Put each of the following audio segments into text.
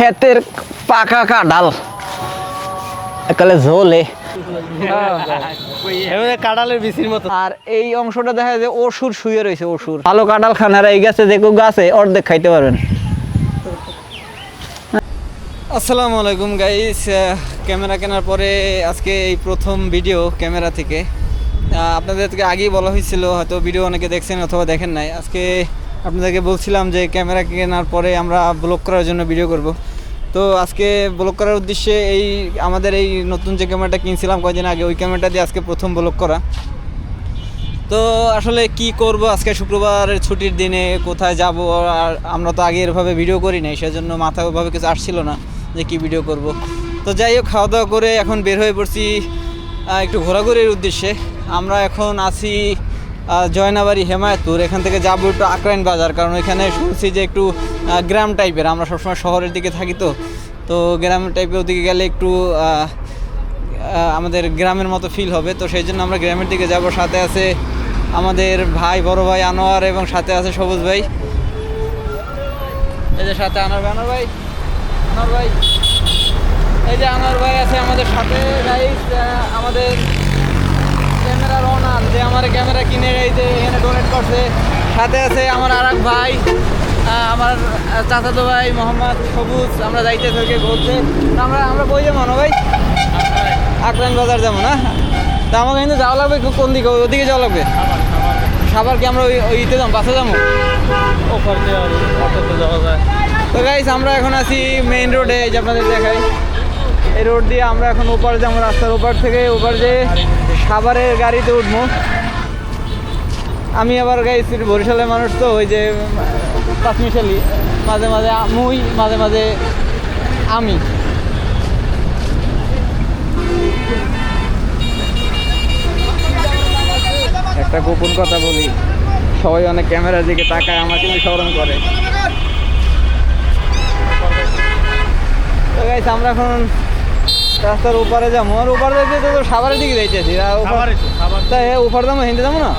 ক্ষেতের পাকা কাঁঠাল। একালে ঝোলে। এবারে কাঁঠালের বিচির মতো। আর এই অংশটা দেখা যায় যে অসুর শুয়ে রয়েছে অসুর। ভালো কাঁঠাল খানারা এই গাছে দেখো গাছে অর্ধেক খাইতে পারবেন। আসসালামু আলাইকুম গাইস ক্যামেরা কেনার পরে আজকে এই প্রথম ভিডিও ক্যামেরা থেকে। আপনাদেরকে আগেই বলা হয়েছিল হয়তো ভিডিও অনেকে দেখছেন অথবা দেখেন নাই। আজকে আপনাদেরকে বলছিলাম যে ক্যামেরা কেনার পরে আমরা ব্লগ করার জন্য ভিডিও করব। তো আজকে ব্লগ করার উদ্দেশ্যে এই, আমাদের এই নতুন যে ক্যামেরাটা কিনছিলাম কয়েকদিন আগে, ওই ক্যামেরাটা দিয়ে আজকে প্রথম ব্লগ করা। তো আসলে কি করব? আজকে শুক্রবারের ছুটির দিনে কোথায় যাব? আর আমরা তো আগে এরভাবে ভিডিও করি নাই, সেজন্য মাথা ওভাবে কিছু আসছিল না যে কি ভিডিও করব। তো যাই হোক খাওয়া দাওয়া করে এখন বের হয়ে পড়ছি একটু ঘোরাঘুরির উদ্দেশ্যে। আমরা এখন আছি জয়নাবাড়ি, হেমায়তপুর, এখান থেকে যাব একটু আকরাইন বাজার, কারণ এখানে শুনছি যে একটু গ্রাম টাইপের আমরা সবসময় শহরের দিকে থাকি তো। তো গ্রাম টাইপের ওদিকে গেলে একটু আমাদের গ্রামের মতো ফিল হবে। তো সেই জন্য আমরা গ্রামের দিকে যাব। সাথে আছে আমাদের ভাই, বড় ভাই আনোয়ার এবং সাথে আছে সবুজ ভাই। এই যে সাথে আনোয়ার ভাই আনোয়ার ভাই আনোয়ার ভাই। এই যে আনোয়ার ভাই আছে আমাদের সাথে আমাদের ক্যামেরার যে আমার ক্যামেরা কিনে এই এখানে ডোনেট করছে। সাথে আছে আমার আর এক ভাই আমার চাচাতো ভাই মোহাম্মদ সবুজ। আমরা যাইতে থেকে ঘুরতে। তো আমরা আমরা বই যাব না ভাই? আকরান বাজার যাব না? তা আমাকে কিন্তু যাওয়া লাগবে কোন দিকে? ওদিকে যাওয়া লাগবে? সাবার কি আমরা ওই ইতে যাব? বাসে যাব? অটোতে যাওয়া যায়। তো গাইস আমরা এখন আছি মেইন রোডে এই যে আপনাদের দেখাই। এই রোড দিয়ে আমরা এখন ওপার যাব, রাস্তার ওপার থেকে, ওপার যে সাভারের গাড়িতে উঠবো। আমি আবার গাইস বরিশালের মানুষ তো, ওই যে পাঁচমিশালি। মাঝে মাঝে মুই, মাঝে মাঝে আমি। একটা গোপন কথা বলি, সবাই অনেক ক্যামেরার দিকে তাকায় আমার কিন্তু স্মরণ করে। তো আমরা এখন রাস্তার ওপারে যাব। আর ওপারে যেতে তো সাভারের দিকে যাইতেছি। তাই ওপার যাব হিন্দে যাব না?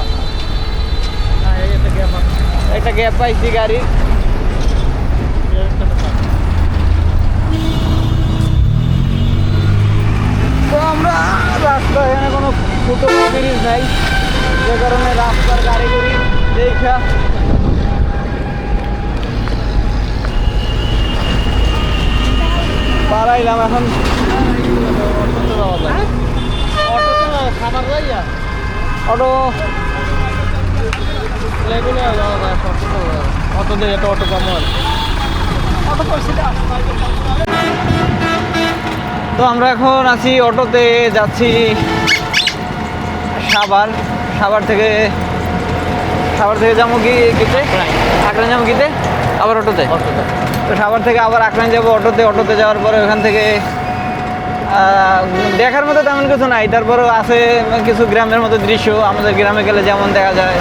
একটা গ্যাপ পাইছি গাড়ি। তো আমরা রাস্তা এখানে কোনো ফুটো ব্রিজ নাই। যে কারণে রাস্তার গাড়ি করি দেখা। পারাইলাম এখন। যাওয়া যায়। অটোতে খাবার যায়। অটো। যাওয়া যায়। অটো দিয়ে একটা অটো কম হয়। তো আমরা এখন আছি অটোতে যাচ্ছি সাভার। সাভার থেকে সাভার থেকে যাব কি কিতে? আকরান যাব কিতে? আবার অটোতে। তো সাভার থেকে আবার আকরান যাব অটোতে। অটোতে যাওয়ার পরে ওখান থেকে দেখার মতো তেমন কিছু নাই। তারপরেও আছে কিছু গ্রামের মতো দৃশ্য। আমাদের গ্রামে গেলে যেমন দেখা যায়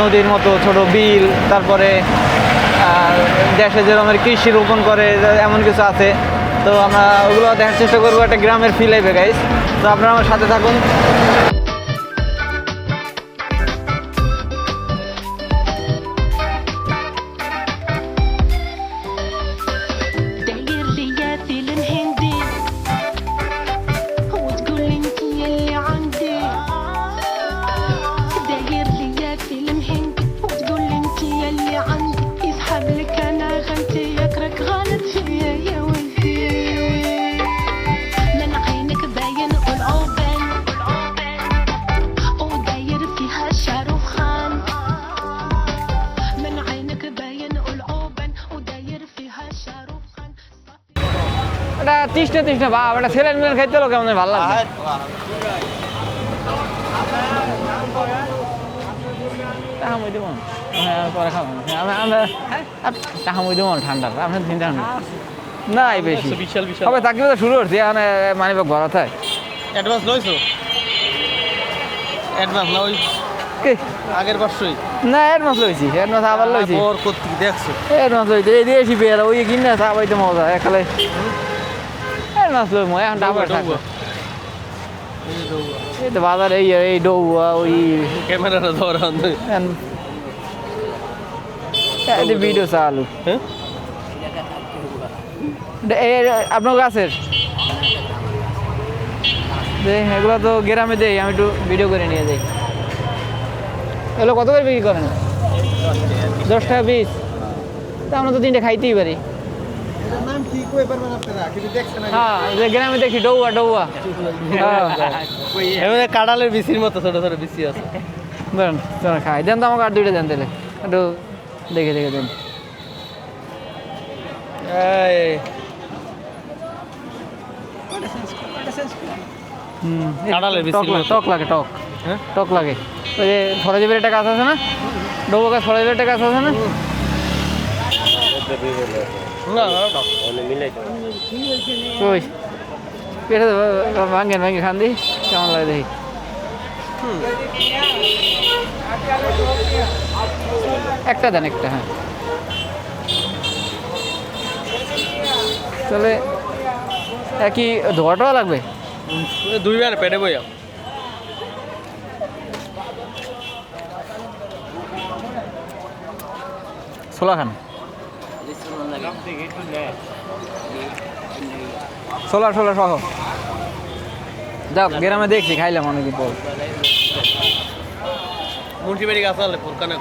নদীর মতো ছোট বিল, তারপরে দেশে যেরকমের কৃষি রোপণ করে, এমন কিছু আছে। তো আমরা ওগুলো দেখার চেষ্টা করব একটা গ্রামের ফিল আইবে গাইস তো আপনারা আমার সাথে থাকুন। তৃষ্ণা তৃষ্ণা বা এটা ছেলেন মেলেন খাইতে হলো কেমন? ভালো লাগে টাকা মই দিব। হ্যাঁ, পরে খাব। আমরা আমরা টাকা মই দিব ঠান্ডা। আপনার চিন্তা নেই নাই বেশি। আচ্ছা, বিশাল বিশাল। হবে চাকরি তো শুরু করছি এখন মানে ঘর থাকে। অ্যাডভান্স লইছো? অ্যাডভান্স না ওই আগের বর্ষই না এর লইছি। আবার লইছি। ওর কর্তৃক দেখছ? এর মাছ লইছি। এই দিয়েছি বের ওই কিনে মজা একালে। মাছ লই মই এখন ডাবার থাকবে। এই তো বাজারে এই এই ডৌয়া ওই ক্যামেরাটা ধরা ভিডিও চালু। হ্যাঁ? এটা- এ এ- আপনার গাছের? এগুলো তো গ্রামে দেই আমি একটু ভিডিও করে নিয়ে যাই। এগুলো কত করে বিক্রি করেন? দশ টাকা পিস তা আমরা তো তিনটে খাইতেই পারি। কি কই পারবেন আপনারা? কিন্তু দেখছেন হ্যাঁ যে গ্রামে দেখি ডৌয়া ডৌয়া। হ্যাঁ। এমনি কাঁড়ালের বিচির মতো ছোট ছোট বিচি আছে। ধরুন তোমরা খাই। দেন তো আমাকে আর দুইটা দেন তাহলে। একটু দেখে দেখে দেন। এই। হুম কাঁঠালের টক লাগে টক লাগে টক। হ্যাঁ? টক লাগে। ওই যে ফরাজিবের একটা গাছ আছে না? ডৌবা গাছ ফরাজিবের একটা গাছ আছে না? না পেটে ভাঙ্গে খান দি কেমন লাগে দেখি? একটা দেন একটা হ্যাঁ। তাহলে একই ধোয়াটাও লাগবে? দুই বার পেটে বইয়া। ছোলা খান ছোলা ছোলা সহ যাক গ্রামে দেখছি খাইলাম অনেকদিন পর। মুন্সি বাড়ি গাছ আলে ফুরকানা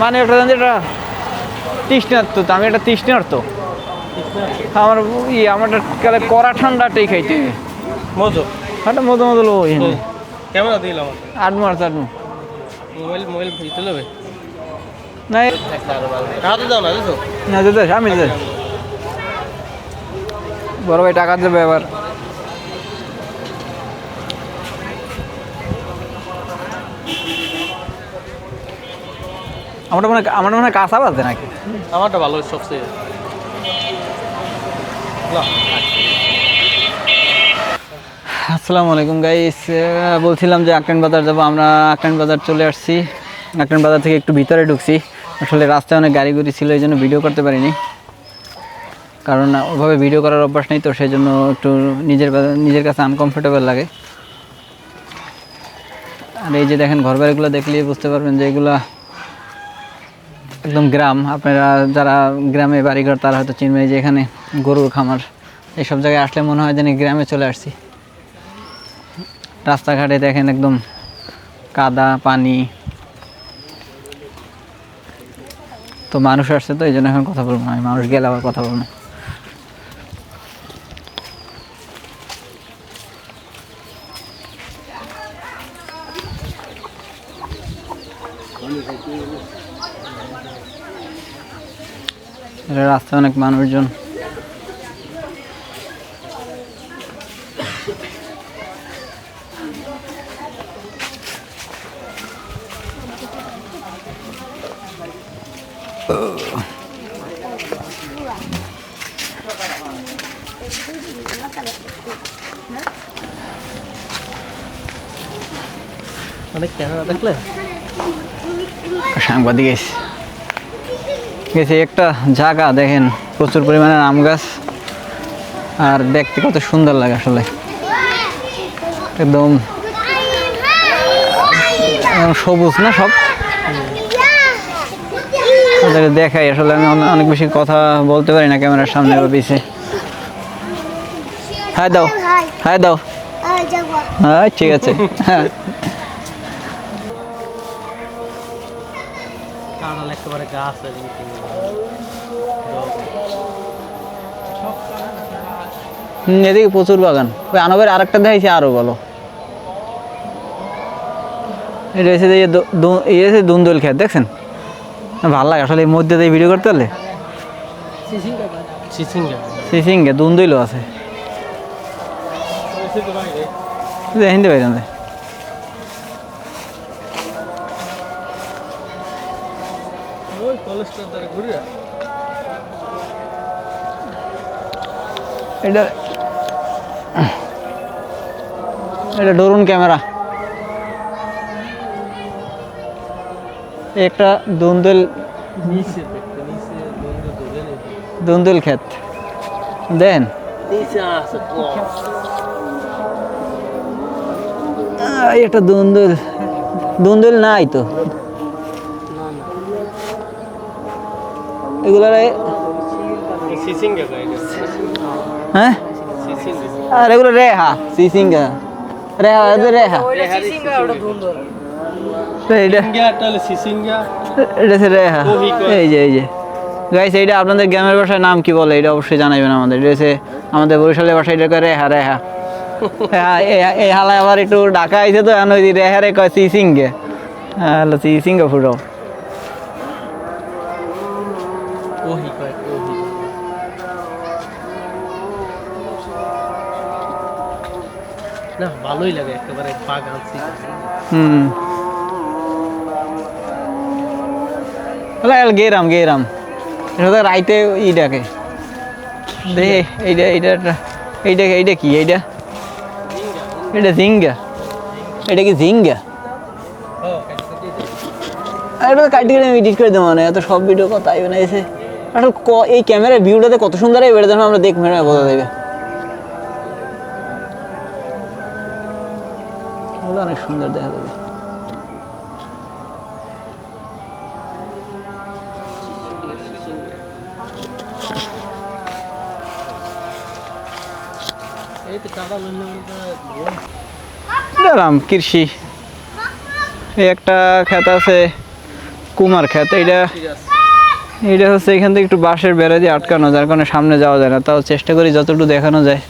মানে ওটা জানি এটা তৃষ্ণার তো আমি এটা তৃষ্ণার তো। আমার ই আমার কালে কড়া ঠান্ডাটাই খাইতে মজো একটা মতো মতো লো ক্যামেরা দিলাম আট মার্চ আট মোবাইল মোবাইল ভিতরে না না দিতে আমি দিতে বড় ভাই টাকা দেবে এবার। আমারটা মনে আমারটা মনে হয় কাঁচা বাজে নাকি? আমারটা ভালো সবচেয়ে। আসসালামু আলাইকুম গাইস বলছিলাম যে আক্রান বাজার যাব। আমরা আক্রান বাজার চলে আসছি। আক্রান বাজার থেকে একটু ভিতরে ঢুকছি। আসলে রাস্তায় অনেক গাড়ি গুড়ি ছিল, এই জন্য ভিডিও করতে পারিনি। কারণ ওভাবে ভিডিও করার অভ্যাস নেই, তো সেই জন্য একটু নিজের নিজের কাছে আনকমফোর্টেবল লাগে। আর এই যে দেখেন ঘর বাড়িগুলো দেখলেই বুঝতে পারবেন যে এগুলা একদম গ্রাম। আপনারা যারা গ্রামে বাড়িঘর, তারা হয়তো চিনবে যে এখানে গরুর খামার। এইসব জায়গায় আসলে মনে হয় যেন গ্রামে চলে আসছি। রাস্তাঘাটে দেখেন একদম কাদা, পানি তো মানুষ আসছে তো এই জন্য এখন কথা বলব না। আমি মানুষ গেলে আবার কথা বলব না। রাস্তায় অনেক মানুষজন অনেক ক্যামেরা দেখলে গেছে একটা জায়গা দেখেন প্রচুর পরিমাণে আম গাছ। আর দেখতে কত সুন্দর লাগে আসলে। একদম সবুজ না সব? ওদের দেখাই আসলে আমি অনেক বেশি কথা বলতে পারি না ক্যামেরার সামনে বা পিছে। হ্যাঁ দাও হ্যাঁ দাও। হ্যাঁ ঠিক আছে। হ্যাঁ একেবারে গাছ হুম, এদিকে প্রচুর বাগান। ওই আনবের আরেকটা দেখাইছি আরও বলো এটা এসে যে এসে দুন্দুল খেত দেখছেন? ভালো লাগে আসলে এই মধ্যে দিয়ে ভিডিও করতে পারলে? চিচিঙ্গা সিসিংকে দুন্দুইলও আছে। হিন্দি বাইরে কলেজটার দ্বারা ঘুরে এটা এটা ডরুন ক্যামেরা। একটা দুন্দুল দুন্দুল ক্ষেত। দেন। এটা দুন্দুল। দুন্দুল নাই তো। হ্যাঁ? আর এগুলো রেহা সিসিঙ্গা। Rhea Rhea. তো এইটা সিঙ্গাটা হলো সিসিঙ্গা। এটা রেহা। এই যে এই যে। গাইস এইটা আপনাদের গ্রামের ভাষায় নাম কি বলে? এটা অবশ্যই জানাবেন আমাদের। এটা আমাদের বরিশালের ভাষায় এটা কয় রেহা রেহা। হ্যাঁ, এই- এই হালায় আবার একটু ঢাকা আইছে তো এখন ওই রেহারে কয় সিসিঙ্গে। হ্যাঁ হলো সিসিঙ্গে ফুটো। ভালোই লাগে একেবারে হুম। গেরাম গেরাম। এটা তো রাইতে এইটা এইটা এইটা এইটা কি, এইটা? এটা জিঙ্গা এটা কি জিঙ্গা এটা তো কাটি কেটে এডিট করে দেবো এত সব ভিডিও আইবে না আসলে এই ক্যামেরার ভিউটাতে কত সুন্দর এটা যেন আমরা দেখব বোঝা যাবে। অনেক সুন্দর দেখা যাবে। কৃষি। একটা ক্ষেত আছে, কুমার ক্ষেত। এটা এটা হচ্ছে এখান থেকে একটু বাঁশের বেড়া দিয়ে আটকানো, যার কারণে সামনে যাওয়া যায় না। তাও চেষ্টা করি যতটুকু দেখানো যায়।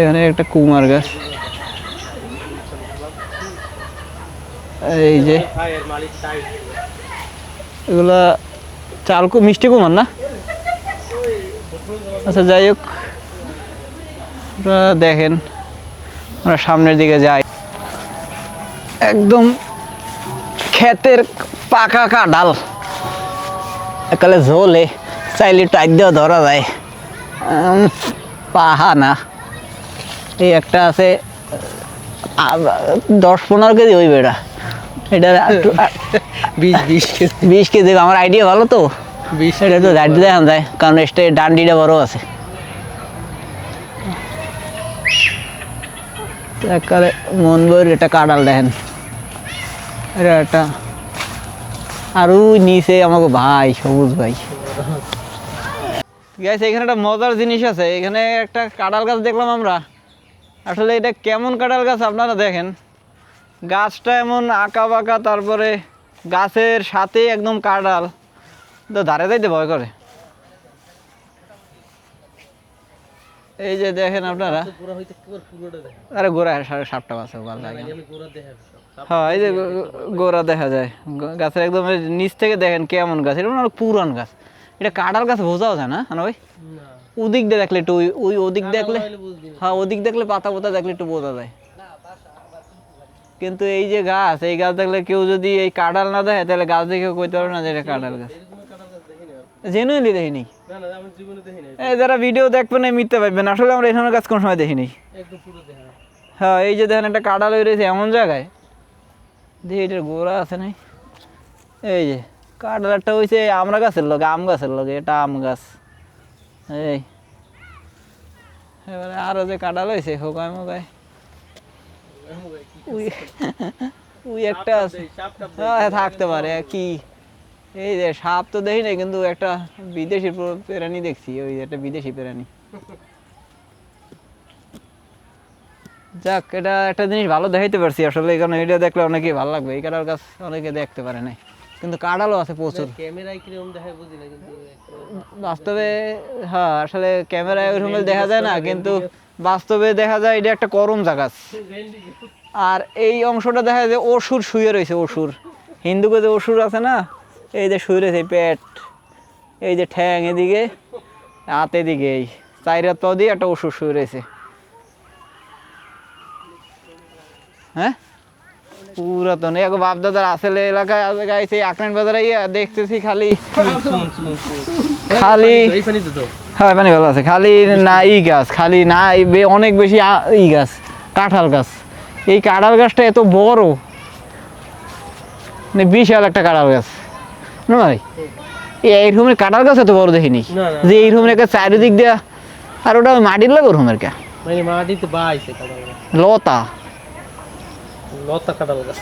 এখানে একটা কুমার গাছ। এই যে, এগুলা চাল মিষ্টি কুমার না? আচ্ছা যাই হোক দেখেন, আমরা সামনের দিকে যাই। একদম ক্ষেতের পাকা কাঁঠাল। একালে ঝোলে, চাইলে টাইট দিয়েও ধরা যায়। পাহা না। এই একটা আছে দশ পনেরো কেজি ওই বেড়া। এটা বিশ বিশ কেজি। বিশ কেজি আমার আইডিয়া ভালো তো। বিশ এটা তো দাঁড়িয়ে দেখা যায় কারণ এসটা ডান্ডিটা বড় আছে। একবারে মন বইয়ের এটা কাঁড়াল দেখেন। এটা একটা আর ওই নিচে আমাকে ভাই সবুজ ভাই। গ্যাস এখানে একটা মজার জিনিস আছে এখানে একটা কাঁড়াল গাছ দেখলাম আমরা। আসলে এটা কেমন কাঁড়াল গাছ আপনারা দেখেন? গাছটা এমন আঁকা বাঁকা, তারপরে গাছের সাথে একদম কাঁড়াল তো ধারে যাইতে ভয় করে। এই যে দেখেন আপনারা। আরে গোড়া সাড়ে সাতটা দেখে। হ্যাঁ এই যে গোড়া দেখা যায়। গাছের একদম নিচ থেকে দেখেন কেমন গাছ। এটা অনেক পুরান গাছ। এটা কাঁঠাল গাছ বোঝাও যায় না ভাই? ওদিক দিয়ে দেখলে একটু ওই- ওদিক দেখলে। হ্যাঁ ওদিক দেখলে পাতা পাতা দেখলে একটু বোঝা যায়। কিন্তু এই যে গাছ এই গাছ দেখলে কেউ যদি এই কাঁঠাল না দেখে তাহলে গাছ দেখে কইতে পারবে না যে এটা কাঁঠাল গাছ। জেনুইনলি দেখিনি এই যারা ভিডিও দেখবেন এই মিথ্যে পাইবেন আসলে আমরা এখানে গাছ কোন সময় দেখিনি। হ্যাঁ এই যে দেখেন একটা কাঁঠাল হয়ে রয়েছে এমন জায়গায়। দেখি এটার গোড়া আছে নাই? এই যে কাঁঠাল একটা হয়েছে আমরা গাছের লগে আম গাছের লগে এটা আম গাছ। এই। এবারে আরও যে কাঁঠাল হয়েছে হোকায় মোকায় উই একটা আছে। হ্যাঁ থাকতে পারে কি? এই যে সাপ তো দেখি নাই কিন্তু একটা বিদেশি প্রাণী দেখছি ওই যে একটা বিদেশি প্রাণী। যাক এটা একটা জিনিস ভালো দেখাইতে পারছি আসলে কারণে এটা দেখলে অনেকেই ভালো লাগবে এই কাটার গাছ অনেকে দেখতে পারে নাই। কিন্তু কাঁঠালও আছে প্রচুর। ক্যামেরায় কীরকম দেখায় বুঝি না কিন্তু বাস্তবে হ্যাঁ আসলে ক্যামেরায় ওইরকম দেখা যায় না কিন্তু বাস্তবে দেখা যায় এটা একটা করম জাগাছ আর এই অংশটা দেখা যায় যে অসুর শুয়ে রয়েছে অসুর। হিন্দুকে যে অসুর আছে না এই যে শুয়ে রয়েছে পেট এই যে ঠ্যাং এদিকে হাত এদিকে এই চাইরা তো দিয়ে একটা অসুর শুয়ে রয়েছে। হ্যাঁ? পুরাতন। এক বাপ দাদার আসলে এলাকায় আছে গাইছে আকরান বাজারে ইয়া দেখতেছি খালি। খালি হ্যাঁ পানি ভালো আছে। খালি না ই গাছ খালি না অনেক বেশি ই গাছ কাঁঠাল গাছ। এই কাঁঠাল গাছটা এত বড়। মানে বিশাল একটা কাঁঠাল গাছ। না ভাই? এই এইরকমের কাঁঠাল গাছ এত বড় দেখিনি। যে এইরকমের একটা চারিদিক দিয়া আর ওটা মাটির লাগে ওরকমের কে? মানে লতা। লতা কাঁঠাল গাছ।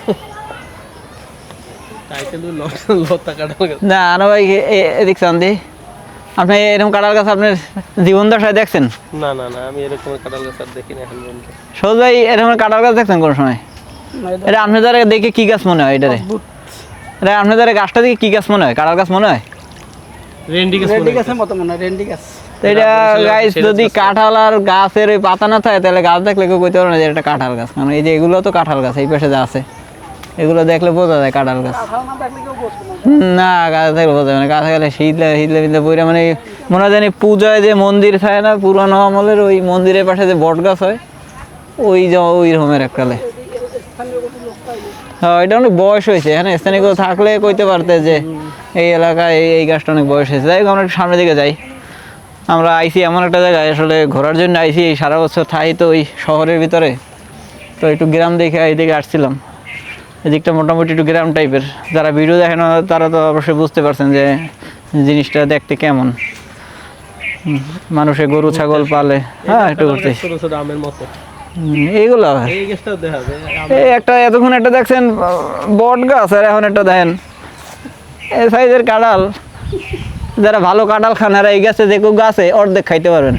লতা কাটাল গাছ। না আনো ভাই এ- এ- এদিক চান আপনি এরকম কাঁঠাল গাছ আপনার জীবন দশায় দেখছেন? না না না আমি এরকম কাটাল গাছ আর দেখিনি এখন সহজ ভাই এরকম কাঁঠাল গাছ দেখছেন কোন সময়? এটা আপনাদের দেখে কি গাছ মনে হয় এটারে? এটা আপনাদের গাছটা দেখে কি গাছ মনে হয়? কাঁঠাল গাছ মনে হয়? রেন্ডি গাছ রেন্ডি গাছের মতো মনে হয় রেন্ডি গাছ। তো এটা গাছ যদি কাঁঠাল আর গাছের ওই পাতা না থাকে তাহলে গাছ দেখলে কেউ কইতে পারবে না যে এটা কাঁঠাল গাছ। কারণ এই যে এগুলো তো কাঁঠাল গাছ এই পাশে যা আছে। এগুলো দেখলে বোঝা যায় কাঁঠাল গাছ। না দেখলে কেউ বসবে না। না গাছ দেখলে বোঝা যায় না। গাছ গেলে শীতলে শীতলে শীতলে বইরা মানে মনে জানি পূজায় যে মন্দির থাকে না পুরানো আমলের ওই মন্দিরের পাশে যে বট গাছ হয় ওই যে ওই রকমের এককালে। হ্যাঁ এটা অনেক বয়স হয়েছে। এখানে স্থানীয় থাকলে কইতে পারতে যে এই এলাকায় এই- এই গাছটা অনেক বয়স হয়েছে। যাই হোক আমরা সামনের দিকে যাই। আমরা আইসি এমন একটা জায়গায় আসলে ঘোরার জন্য আইসি এই সারা বছর থাই তো ওই শহরের ভিতরে। তো একটু গ্রাম দেখে এইদিকে আসছিলাম। এদিকটা মোটামুটি একটু গ্রাম টাইপের। যারা ভিডিও দেখেন তারা তো অবশ্যই বুঝতে পারছেন যে জিনিসটা দেখতে কেমন। মানুষে গরু ছাগল পালে হ্যাঁ একটু ঘুরতে। এইগুলো এই একটা এতক্ষণ একটা দেখছেন বট গাছ আর এখন একটা দেখেন। এই সাইজের কাঁঠাল। যারা ভালো কাঁঠাল খান এই গাছে যে কেউ গাছে অর্ধেক খাইতে পারবেন।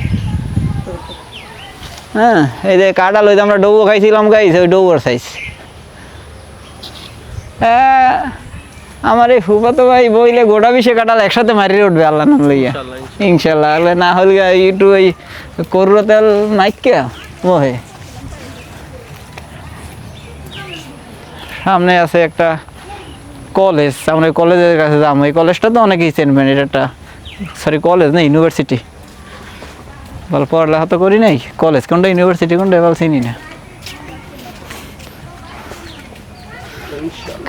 হ্যাঁ এই যে কাঁঠাল ওই যে আমরা ডৌবো খাইছিলাম গাইছে ওই ডৌবোর সাইজ হ্যাঁ আমার এই ফুফাতো ভাই বইলে গোটা বিষে কাঁঠাল একসাথে মারিয়ে উঠবে আল্লাহ নাম লইয়া। ইনশাল্লাহ, আল্লাহ না হলে একটু ওই করুর তেল নাইকা মোহে সামনে আছে একটা কলেজ, আমরা কলেজের কাছে যাব। এই কলেজটা তো অনেকেই চেনবেন এটা একটা সরি কলেজ না ইউনিভার্সিটি বল পড়ালেখা তো করি নাই। কলেজ কোনটা ইউনিভার্সিটি কোনটা এবার চিনি না।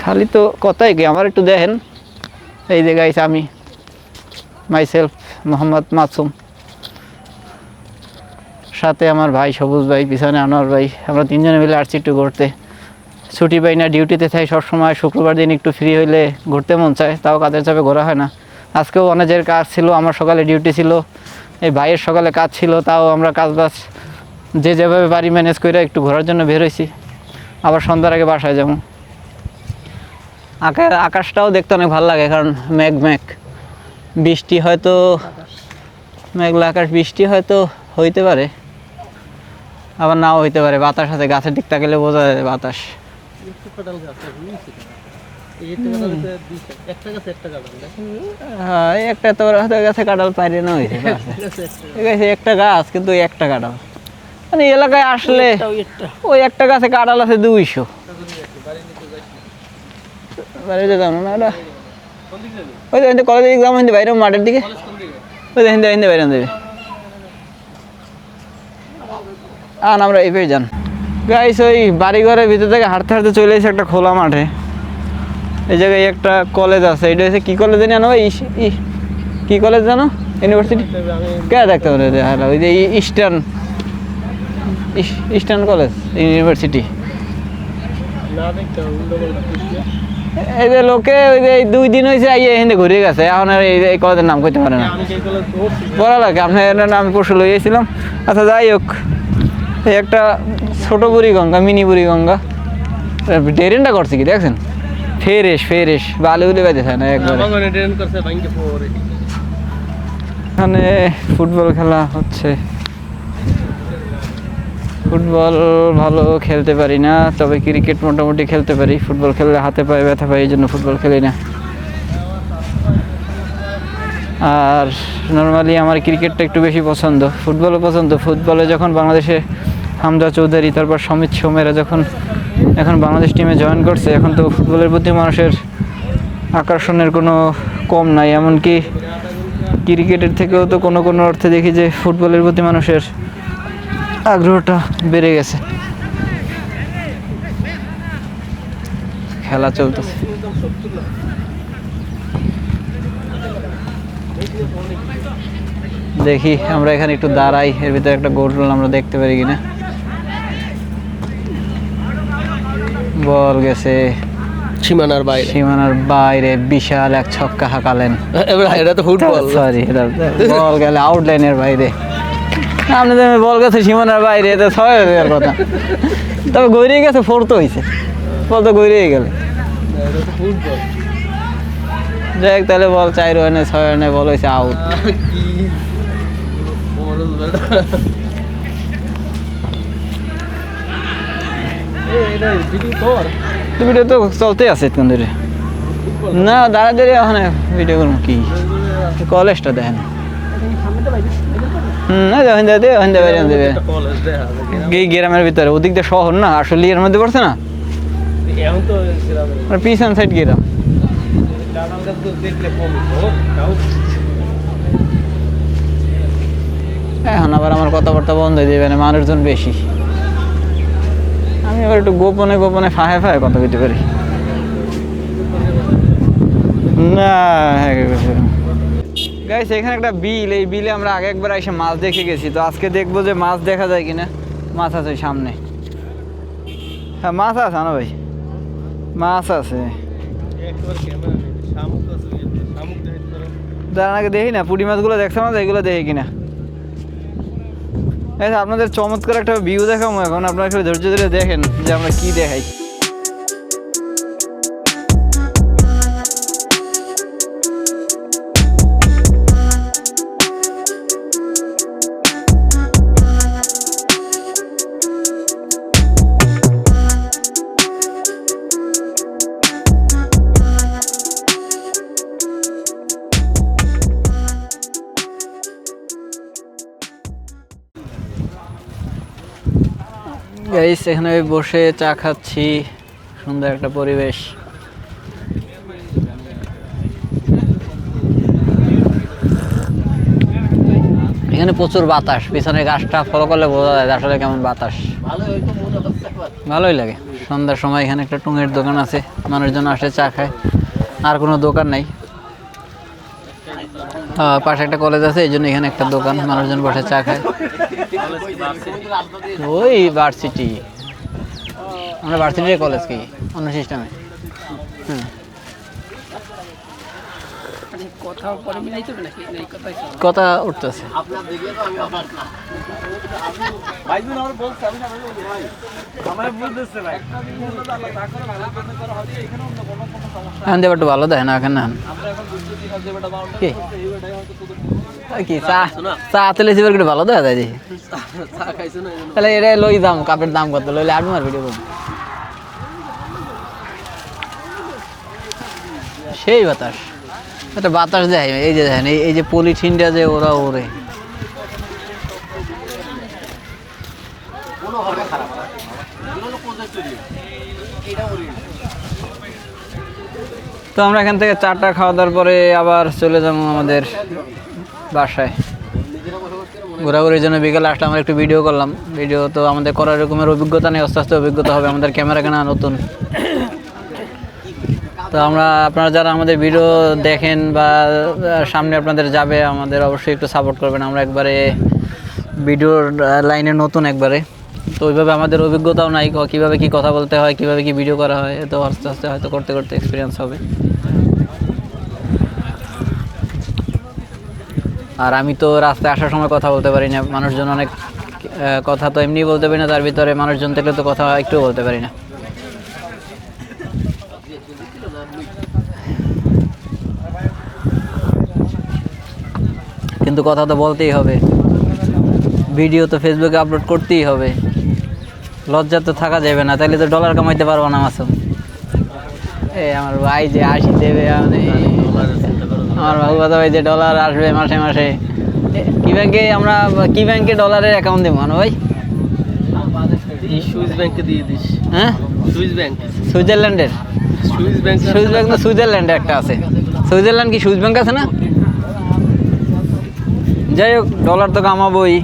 খালি তো কথাই কি, আমার একটু দেখেন। এই যে গাইছে আমি মাইসেলফ মোহাম্মদ মাসুম। সাথে আমার ভাই সবুজ ভাই, পিছনে আনোয়ার ভাই। আমরা তিনজনে মিলে আসছি একটু ঘুরতে। ছুটি পাই না, ডিউটিতে থাই সবসময়, শুক্রবার দিন একটু ফ্রি হইলে ঘুরতে মন চায়, তাও কাজের চাপে ঘোরা হয় না। আজকেও অনেকের কাজ ছিল, আমার সকালে ডিউটি ছিল, এই ভাইয়ের সকালে কাজ ছিল, তাও আমরা কাজ বাজ যে যেভাবে বাড়ি ম্যানেজ করে একটু ঘোরার জন্য বের হয়েছি আবার সন্ধ্যার আগে বাসায় যাব। আকাশ আকাশটাও দেখতে অনেক ভালো লাগে, কারণ মেঘ মেঘ। বৃষ্টি হয়তো, মেঘলা আকাশ, বৃষ্টি হয়তো হইতে পারে। আবার নাও হইতে পারে, বাতাস আছে, গাছের দিক তাকালে বোঝা যায় বাতাস। একটু গাছ আছে, একটা। হ্যাঁ একটা তো গাছে কাঁঠাল পাইরে না হয়েছে একটা একটা। গাছে কিন্তু একটা কাঁঠাল মানে এলাকায় আসলে ওই একটা। গাছে কাঁঠাল আছে দুইশো। বাড়িতে না? ওই তো কলেজের এক্সাম হিন্দি বাইরে মাঠের দিকে? ওই তো হিন্দি হিন্দি বাইরে দেবে আন আমরা পেয়ে যান। গাইস ওই বাড়ি ঘরের ভিতর থেকে হাঁটতে হাঁটতে চলে এসে একটা খোলা মাঠে। এই জায়গায় একটা কলেজ আছে। এটা হচ্ছে কি কলেজ জানি ইস- ই- কি কলেজ জানো? ইউনিভার্সিটি কে দেখতে পারে? ওই যে ইস্টার্ন ইস- ইস্টার্ন কলেজ ইউনিভার্সিটি। এই যে লোকে ওই যে দুই দিন হয়েছে আইয়ে হিন্দে ঘুরে গেছে। এখন আর এই কলেজের নাম করতে পারে না। বলা লাগে। আপনার আমি পরশু লইয়েছিলাম। আচ্ছা যাই হোক, এই একটা ছোট বুড়ি গঙ্গা মিনি বুড়ি গঙ্গা। ডেরেনটা করছে কি দেখছেন? ফেরেশ ফেরেশ বালি উলি বাজেছে না একবারে। এখানে ফুটবল খেলা হচ্ছে। ফুটবল ভালো খেলতে পারি না তবে ক্রিকেট মোটামুটি খেলতে পারি। ফুটবল খেললে হাতে পায়ে ব্যথা পাই এই জন্য ফুটবল খেলি না। আর নর্মালি আমার ক্রিকেটটা একটু বেশি পছন্দ। ফুটবলও পছন্দ। ফুটবলে যখন বাংলাদেশে হামজা চৌধুরী, তারপর সমিত সোমেরা যখন এখন বাংলাদেশ টিমে জয়েন করছে, এখন তো ফুটবলের প্রতি মানুষের আকর্ষণের কোনো কম নাই। এমনকি ক্রিকেটের থেকেও তো কোনো কোনো অর্থে দেখি যে ফুটবলের প্রতি মানুষের আগ্রহটা বেড়ে গেছে। খেলা চলতেছে। দেখি আমরা এখানে একটু দাঁড়াই, এর ভিতরে একটা গোল আমরা দেখতে পারি কিনা। বল গেছে। সীমানার বাইরে। সীমানার বাইরে বিশাল এক ছক্কা হাঁকালেন। এবার এটা তো ফুটবল। সরি বল গেলে আউটলাইনের বাইরে। আপনাদের বল গেছে সীমানার বাইরে এটা ছয় হয়ে কথা। তবে গড়িয়ে গেছে ফোর্থ হয়েছে বল তো গড়িয়ে গেলে। এটা তো ফুটবল যাই তাহলে বল চার রানে ছয় রানে বল হয়েছে আউট কি বড় বেটা এ এটা ভিডিও তো চলতে আছে ধরে। না দাঁড়া ওখানে ভিডিও করুন কি? কলেজটা দেখেন। না ওখান দেবে গ্রামের ভিতরে ওদিক দিয়ে শহর না আসলে এর মধ্যে পড়ছে না? মানে পিছন সাইড তাও এখন আবার আমার কথাবার্তা বন্ধ হয়ে যাবে না মানুষজন বেশি। আমি আবার একটু গোপনে গোপনে ফাহে ফাহে কথা বলতে পারি। না গাইস এখানে একটা বিল এই বিলে আমরা আগে একবার এসে মাছ দেখে গেছি। তো আজকে দেখব যে মাছ দেখা যায় কিনা। মাছ আছে সামনে। হ্যাঁ মাছ আছে না ভাই। মাছ আছে। দেখি না পুঁটি মাছগুলো দেখছ না এগুলো দেখি কিনা। আপনাদের চমৎকার একটা ভিউ দেখাবো এখন। আপনারা ধৈর্য ধরে দেখেন যে আমরা কি দেখাই। গাইস এখানে বসে চা খাচ্ছি। সুন্দর একটা পরিবেশ। এখানে প্রচুর বাতাস পিছনে গাছটা ফলো করলে বোঝা যায় আসলে কেমন বাতাস। ভালোই লাগে। সন্ধ্যার সময় এখানে একটা টুঙের দোকান আছে, মানুষজন আসে চা খায়। আর কোনো দোকান নাই। পাশে একটা কলেজ আছে, এই জন্য এখানে একটা দোকান, মানুষজন বসে চা খায়। ওই ভার্সিটি আমরা ভার্সিটির কলেজ কি? অন্য সিস্টেমে হুম। কথা উঠতেছে। এখন একটু ভালো দেয় না এখন না কি চা? চা তেলে সিবার একটু ভালো দেয় এজন্য তাহলে এটা লই দাম কাপের দাম কত লইলে আট মার ভিডিও করব। সেই বাতাস। একটা বাতাস দেয়, এই যে দেখেন, এই- যে পলিথিনটা যে ওরা এটা ওরি তো আমরা এখান থেকে চারটা খাওয়া দাওয়ার পরে আবার চলে যাব আমাদের বাসায়। ঘোরাঘুরির জন্য বিকেলে আসলে আমরা একটু ভিডিও করলাম। ভিডিও তো আমাদের করার রকমের অভিজ্ঞতা নেই, আস্তে আস্তে অভিজ্ঞতা হবে, আমাদের ক্যামেরা কেনা নতুন। তো আমরা, আপনারা যারা আমাদের ভিডিও দেখেন বা সামনে আপনাদের যাবে, আমাদের অবশ্যই একটু সাপোর্ট করবেন। আমরা একবারে ভিডিওর লাইনে নতুন একবারে। তো ওইভাবে আমাদের অভিজ্ঞতাও নাই কীভাবে কি কথা বলতে হয়, কীভাবে কি ভিডিও করা হয় তো আস্তে আস্তে হয়তো করতে করতে এক্সপিরিয়েন্স হবে। আর আমি তো রাস্তায় আসার সময় কথা বলতে পারি না। মানুষজন অনেক কথা তো এমনি বলতে পারি না, তার ভিতরে মানুষজন থাকলে তো কথা একটু বলতে পারি না। কিন্তু কথা তো বলতেই হবে। ভিডিও তো ফেসবুকে আপলোড করতেই হবে। লজ্জা তো থাকা যাবে না তাহলে তো ডলার কামাইতে পারব না মাসুম। এই আমার ভাই যে আসি দেবে আমার বাবু কথা ভাই যে ডলার আসবে মাসে মাসে। এ, কি ব্যাংকে আমরা কি ব্যাংকে ডলারের অ্যাকাউন্ট দেবো না ভাই? সুইস ব্যাংকে দিয়ে দিস। হ্যাঁ? Swiss bank. সুইজারল্যান্ডের? সুইস ব্যাংক সুইস ব্যাংক না সুইজারল্যান্ডে একটা আছে। সুইজারল্যান্ড কি সুইস ব্যাংক আছে না? যাই হোক ডলার তো কামাবোই।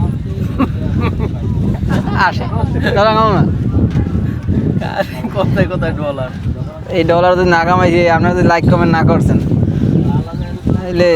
আসে ডলার কামাবো না। কোথায় কোথায় ডলার এই ডলার যদি না কামাই আপনারা যদি লাইক কমেন্ট না করছেন তাহলে